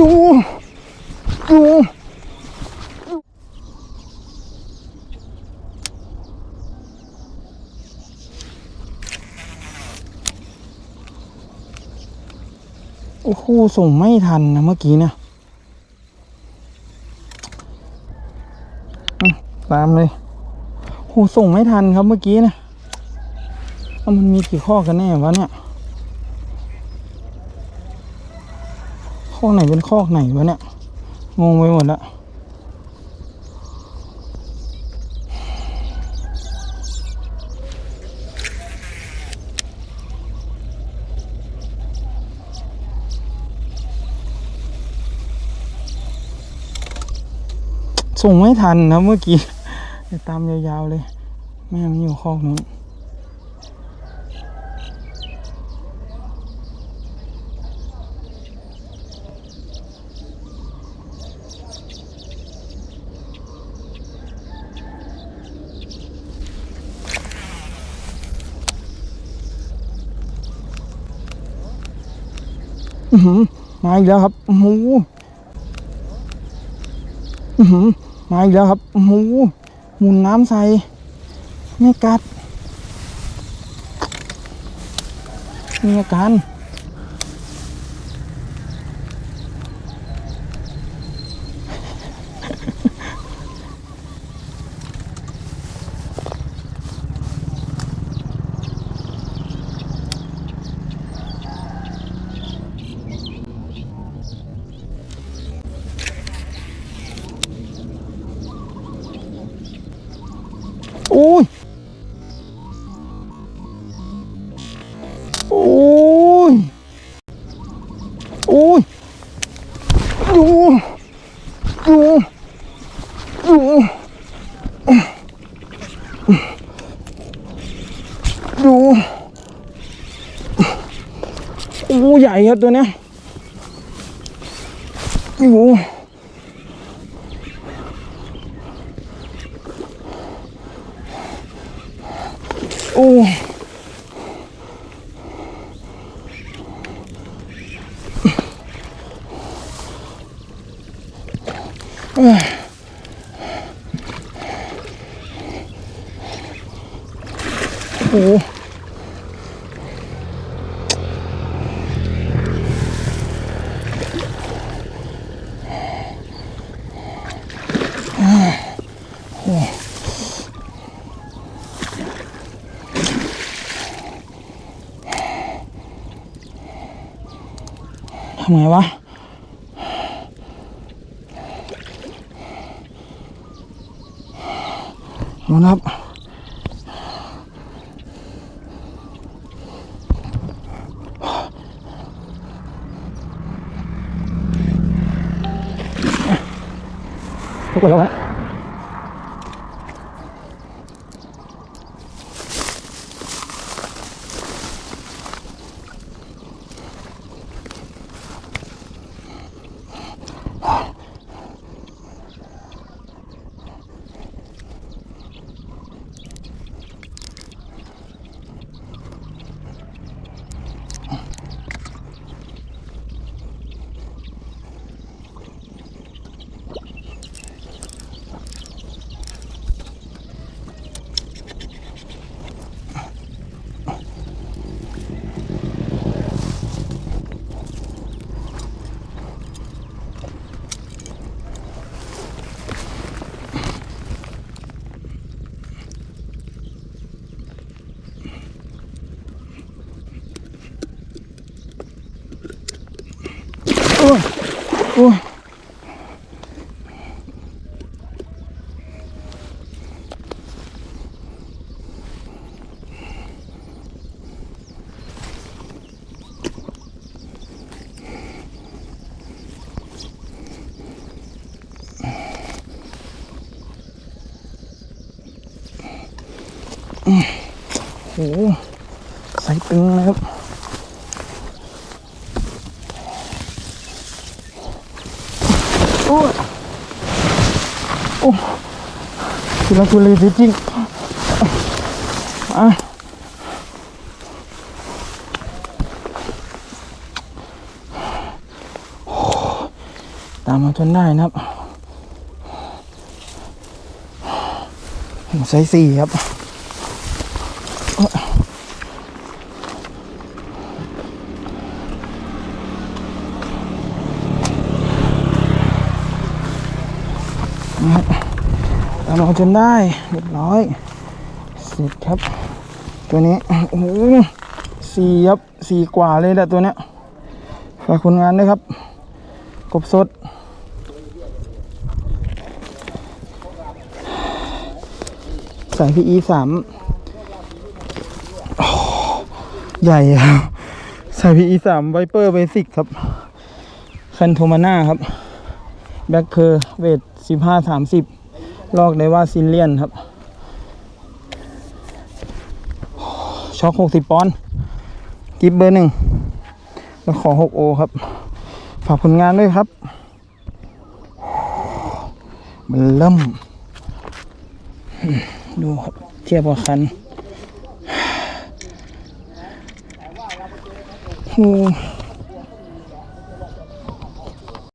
ดูดูโอ้โหส่งไม่ทันนะเมื่อกี้เนี่ยตามเลยโหส่งไม่ทันครับเมื่อกี้นะแล้วมันมีกี่ข้อกันแน่วะเนี่ย ข้อไหนเป็นข้อไหนวะเนี่ย งงไปหมดละส่งไม่ทันนะเมื่อกี้ตามยาวๆเลย แม่มันอยู่คอกนู้น มาอีกแล้วครับโอ้โหอือหือมาอีกแล้วครับโอ้โหหมุนน้ำใส่ไม่กัดมีอาการ โอ้ยโอ้ยโอ้ยดูดูดูดูโอ้ใหญ่ครับตัวเนี้ยโอ้ โอ้ ทำไงวะเอาละครับทุกคนแล้วนะ โอ้ยโอ้ยโอ้โหใส่ตึงนะครับ โอ้ยโอ้ ทุลักทุเลจริงๆอะตามมาจนได้นะครับไซส์สี่ครับ ตามมาจนได้เรียบร้อยเสร็จครับ ตัวนี้โอ้โหสี่ครับสี่กว่าเลยแหละตัวเนี้ยฝากคนงานด้วยครับ กบสดสายพีอีสามใหญ่ครับสายพีอีสามไวเปอร์เบสิกครับคันโทมาน่าครับ แบ็คเคอร์เวทสิบห้าสามสิบ ลอกได้ว่าซินเลียนครับ ช็อคหกสิบปอนด์กิฟเบอร์หนึ่งแล้วขอหกโอครับ ฝากผลงานด้วยครับ มันเริ่ม ดูครับเทียบกับคัน โอ้